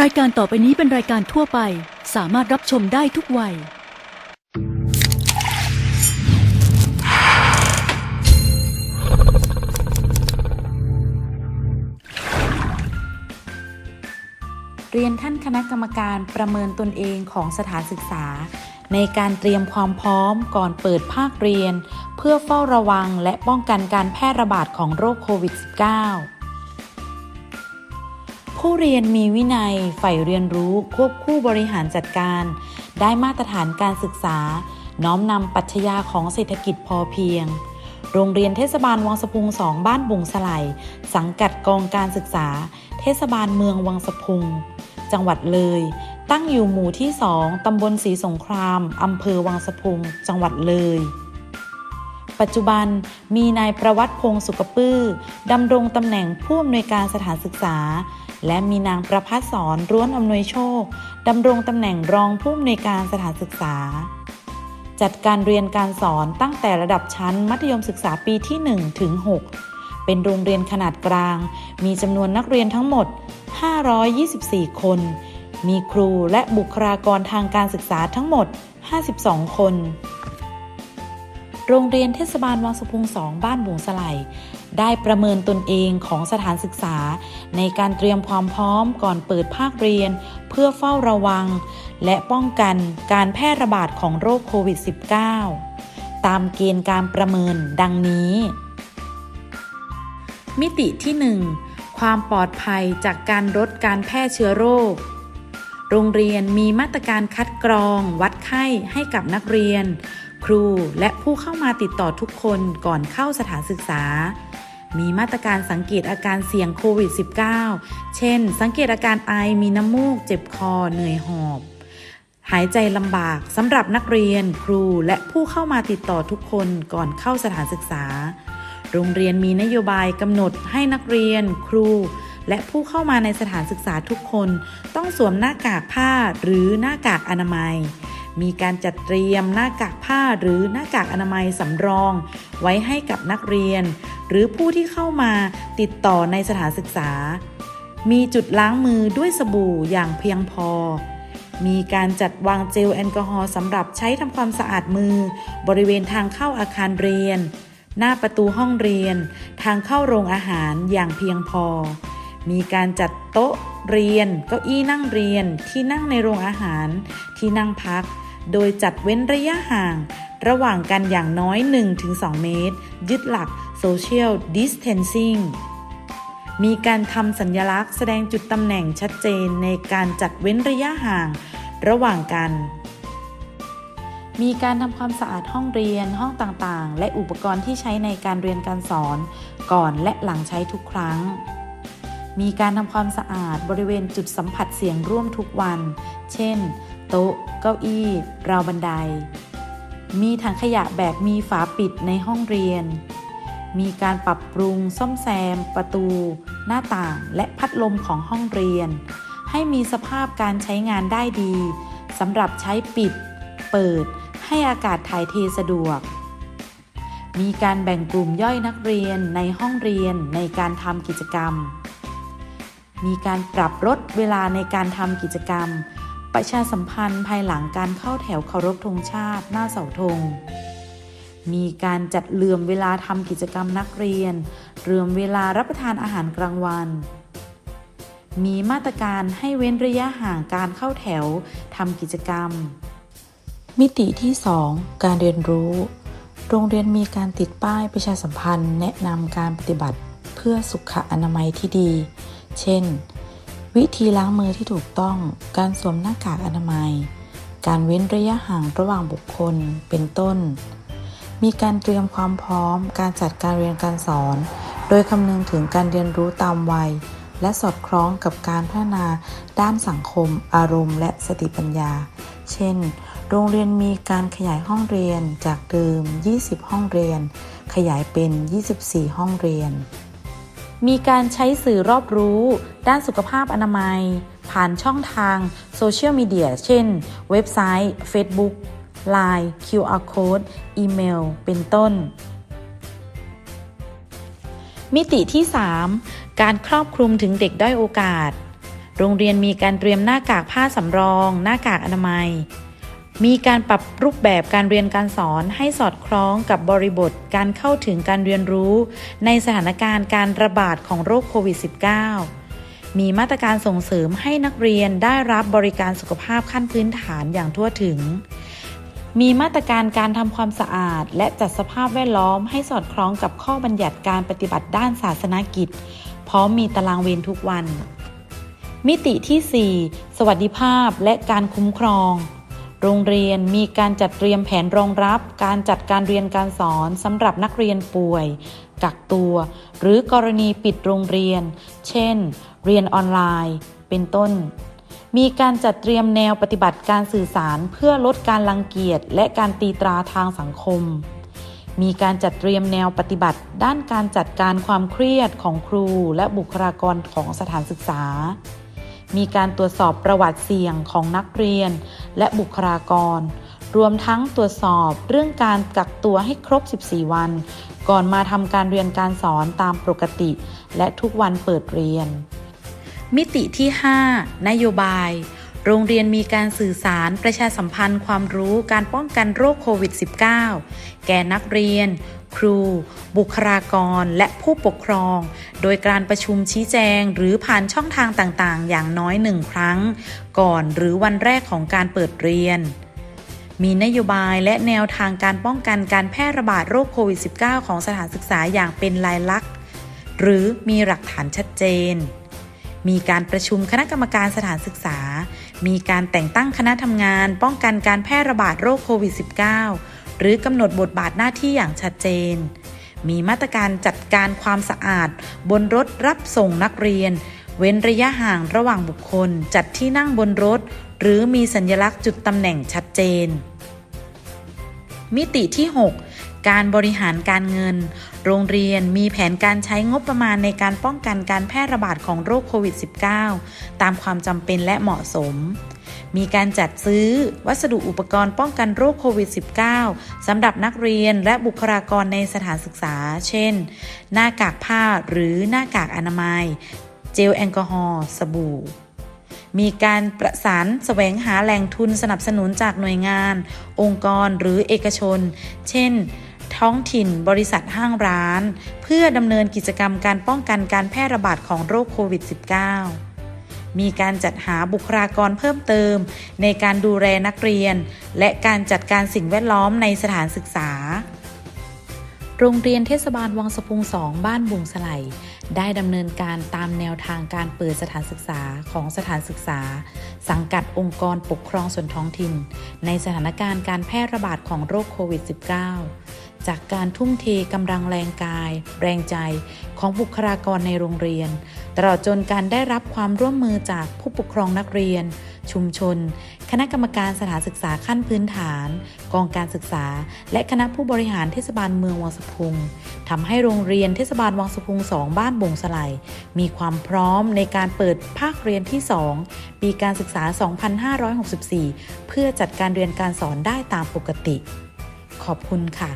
รายการต่อไปนี้เป็นรายการทั่วไป สามารถรับชมได้ทุกวัย เรียนท่านคณะกรรมการประเมินตนเองของสถานศึกษา ในการเตรียมความพร้อมก่อนเปิดภาคเรียน เพื่อเฝ้าระวังและป้องกันการแพร่ระบาดของโรคโควิด -19 ผู้เรียนมีวินัยใฝ่เรียนรู้ควบคู่บริหารจัดการ ได้มาตรฐานการศึกษา น้อมนำปรัชญาของเศรษฐกิจพอเพียง โรงเรียนเทศบาลวังสะพุงสองบ้านบุงสไลสังกัดกองการศึกษา เทศบาลเมืองวังสะพุง จังหวัดเลย ตั้งอยู่หมู่ที่2ตำบลศรีสงครามอำเภอวังสะพุง จังหวัดเลยปัจจุบันมีนายประวัติพงศ์สุกปื้อดำรงตำแหน่งผู้อำนวยการสถานศึกษา และมีนางประพัฒสอนร้วนอำนวยโชคดำรงตำแหน่งรองผู้อำนวยการสถานศึกษา จัดการเรียนการสอนตั้งแต่ระดับชั้นมัธยมศึกษาปีที่ 1 ถึง 6 เป็นโรงเรียนขนาดกลาง มีจำนวนนักเรียนทั้งหมด 524 คน มีครูและบุคลากรทางการศึกษาทั้งหมด 52 คน โรงเรียนเทศบาลวังสะพุงสองบ้านบุงสไล ได้ประเมินตนเองของสถานศึกษา ในการเตรียมความพร้อมก่อนเปิดภาคเรียน เพื่อเฝ้าระวัง และป้องกันการแพร่ระบาดของโรคโควิด -19 ตามเกณฑ์การประเมินดังนี้ มิติที่ 1 ความปลอดภัยจากการลดการแพร่เชื้อโรคโรงเรียนมีมาตรการคัดกรอง วัดไข้ให้กับนักเรียน ครูและผู้เข้ามาติดต่อทุกคนก่อนเข้าสถานศึกษา มีมาตรการสังเกตอาการเสี่ยงโควิด -19 เช่น สังเกตอาการไอ มีน้ำมูก เจ็บคอ เหนื่อยหอบ หายใจลำบากสำหรับนักเรียน ครู และผู้เข้ามาติดต่อทุกคนก่อนเข้าสถานศึกษา โรงเรียนมีนโยบายกำหนดให้นักเรียน ครู และผู้เข้ามาในสถานศึกษาทุกคน ต้องสวมหน้ากากผ้าหรือหน้ากากอนามัยมีการจัดเตรียมหน้ากากผ้าหรือหน้ากากอนามัยสำรอง ไว้ให้กับนักเรียน หรือผู้ที่เข้ามาติดต่อในสถานศึกษา มีจุดล้างมือด้วยสบู่อย่างเพียงพอ มีการจัดวางเจลแอลกอฮอล์สำหรับใช้ทำความสะอาดมือ บริเวณทางเข้าอาคารเรียน หน้าประตูห้องเรียน ทางเข้าโรงอาหารอย่างเพียงพอ มีการจัดโต๊ะเรียน เก้าอี้นั่งเรียน ที่นั่งในโรงอาหาร ที่นั่งพัก โดยจัดเว้นระยะห่าง ระหว่างกันอย่างน้อย 1-2 เมตร ยึดหลัก Social Distancing มีการทำสัญลักษณ์แสดงจุดตำแหน่งชัดเจนในการจัดเว้นระยะห่างระหว่างกัน มีการทำความสะอาดห้องเรียนห้องต่างๆ และอุปกรณ์ที่ใช้ในการเรียนการสอน ก่อนและหลังใช้ทุกครั้ง มีการทำความสะอาดบริเวณจุดสัมผัสเสียงร่วมทุกวัน เช่น โต๊ะ เก้าอี้ ราวบันได มีถังขยะแบบมีฝาปิดในห้องเรียน มีการปรับปรุงซ่อมแซม ประตู หน้าต่างและพัดลมของห้องเรียน ให้มีสภาพการใช้งานได้ดีสำหรับใช้ปิด เปิด ให้อากาศถ่ายเทสะดวก มีการแบ่งกลุ่มย่อยนักเรียนในห้องเรียนในการทำกิจกรรม มีการปรับลดเวลาในการทำกิจกรรม ประชาสัมพันธ์ภายหลังการเข้าแถวเคารพธงชาติหน้าเสาธง มีการจัดเหลื่อมเวลาทำกิจกรรมนักเรียนเหลื่อมเวลารับประทานอาหารกลางวัน มีมาตรการให้เว้นระยะห่างการเข้าแถวทำกิจกรรม มิติที่ 2 การเรียนรู้ โรงเรียนมีการติดป้ายประชาสัมพันธ์ แนะนำการปฏิบัติเพื่อสุขอนามัยที่ดี เช่น วิธีล้างมือที่ถูกต้อง การสวมหน้ากากอนามัย การเว้นระยะห่างระหว่างบุคคล เป็นต้น มีการเตรียมความพร้อม การจัดการเรียนการสอน โดยคำนึงถึงการเรียนรู้ตามวัย และสอดคล้องกับการพัฒนาด้านสังคม อารมณ์ และสติปัญญา เช่น โรงเรียนมีการขยายห้องเรียนจากเดิม 20 ห้องเรียน ขยายเป็น 24 ห้องเรียน มีการใช้สื่อรอบรู้ ด้านสุขภาพอนามัย ผ่านช่องทางโซเชียลมีเดีย เช่น เว็บไซต์ Facebook Line QR Code อีเมล เป็นต้น มิติที่ 3 การครอบคลุมถึงเด็กด้อยโอกาส โรงเรียนมีการเตรียมหน้ากากผ้าสำรอง หน้ากากอนามัย มีการปรับรูปแบบการเรียนการสอนให้สอดคล้องกับบริบทการเข้าถึงการเรียนรู้ ในสถานการณ์การระบาดของโรคโควิด -19 มีมาตรการส่งเสริมให้นักเรียนได้รับบริการสุขภาพขั้นพื้นฐานอย่างทั่วถึง มีมาตรการการทำความสะอาด และจัดสภาพแวดล้อมให้สอดคล้องกับข้อบัญญัติการปฏิบัติด้านศาสนกิจ พร้อมมีตารางเวรทุกวัน มิติที่ 4 สวัสดิภาพและการคุ้มครอง โรงเรียนมีการจัดเตรียมแผนรองรับ การจัดการเรียนการสอนสำหรับนักเรียนป่วย กักตัว หรือกรณีปิดโรงเรียน เช่น เรียนออนไลน์ เป็นต้น มีการจัดเตรียมแนวปฏิบัติการสื่อสารเพื่อลดการรังเกียจและการตีตราทางสังคม มีการจัดเตรียมแนวปฏิบัติ ด้านการจัดการความเครียดของครูและบุคลากรของสถานศึกษา มีการตรวจสอบประวัติเสี่ยงของนักเรียนและบุคลากร รวมทั้งตรวจสอบเรื่องการกักตัวให้ครบ 14 วัน ก่อนมาทำการเรียนการสอนตามปกติ และทุกวันเปิดเรียน มิติที่ 5 นโยบาย โรงเรียนมีการสื่อสารประชาสัมพันธ์ความรู้การป้องกันโรคโควิด -19 แก่นักเรียน ครู บุคลากร และผู้ปกครอง โดยการประชุมชี้แจงหรือผ่านช่องทางต่างๆ อย่างน้อยหนึ่งครั้ง ก่อนหรือวันแรกของการเปิดเรียนมีนโยบายและแนวทางการป้องกันการแพร่ระบาดโรคโควิด -19 ของสถานศึกษาอย่างเป็นลายลักษณ์ หรือมีหลักฐานชัดเจน มีการประชุมคณะกรรมการสถานศึกษา มีการแต่งตั้งคณะทำงาน ป้องกันการแพร่ระบาดโรคโควิด -19 หรือกำหนดบทบาทหน้าที่อย่างชัดเจน มีมาตรการจัดการความสะอาด บนรถรับส่งนักเรียน เว้นระยะห่างระหว่างบุคคล จัดที่นั่งบนรถ หรือมีสัญลักษณ์จุดตำแหน่งชัดเจน มิติที่ 6 การบริหารการเงิน โรงเรียนมีแผนการใช้งบประมาณในการป้องกันการแพร่ระบาดของโรคโควิด -19 ตามความจำเป็นและเหมาะสม มีการจัดซื้อวัสดุอุปกรณ์ป้องกันโรคโควิด -19 สำหรับนักเรียนและบุคลากรในสถานศึกษา เช่น หน้ากากผ้าหรือหน้ากากอนามัย เจลแอลกอฮอล์สบู่มีการประสานแสวงหาแหล่งทุนสนับสนุนจากหน่วยงาน องค์กรหรือเอกชน เช่น ท้องถิ่น บริษัทห้างร้าน เพื่อดำเนินกิจกรรมการป้องกันการแพร่ระบาดของโรคโควิด -19 มีการจัดหาบุคลากรเพิ่มเติม ในการดูแลนักเรียน และการจัดการสิ่งแวดล้อมในสถานศึกษา โรงเรียนเทศบาลวังสะพุงสองบ้านบุงสไลได้ดำเนินการตามแนวทางการเปิดสถานศึกษาของสถานศึกษา สังกัดองค์กรปกครองส่วนท้องถิ่น ในสถานการณ์การแพร่ระบาดของโรคโควิด -19 จากการทุ่มเทกำลังแรงกาย แรงใจของบุคลากรในโรงเรียน ตลอดจนการได้รับความร่วมมือจากผู้ปกครองนักเรียน ชุมชน คณะกรรมการสถานศึกษาขั้นพื้นฐาน กองการศึกษา และคณะผู้บริหารเทศบาลเมืองวังสะพุงทำให้โรงเรียนเทศบาลวังสะพุงสองบ้านบงสไลมีความพร้อมในการเปิดภาคเรียนที่ 2 ปีการศึกษา 2564 เพื่อจัดการเรียนการสอนได้ตามปกติ ขอบคุณค่ะ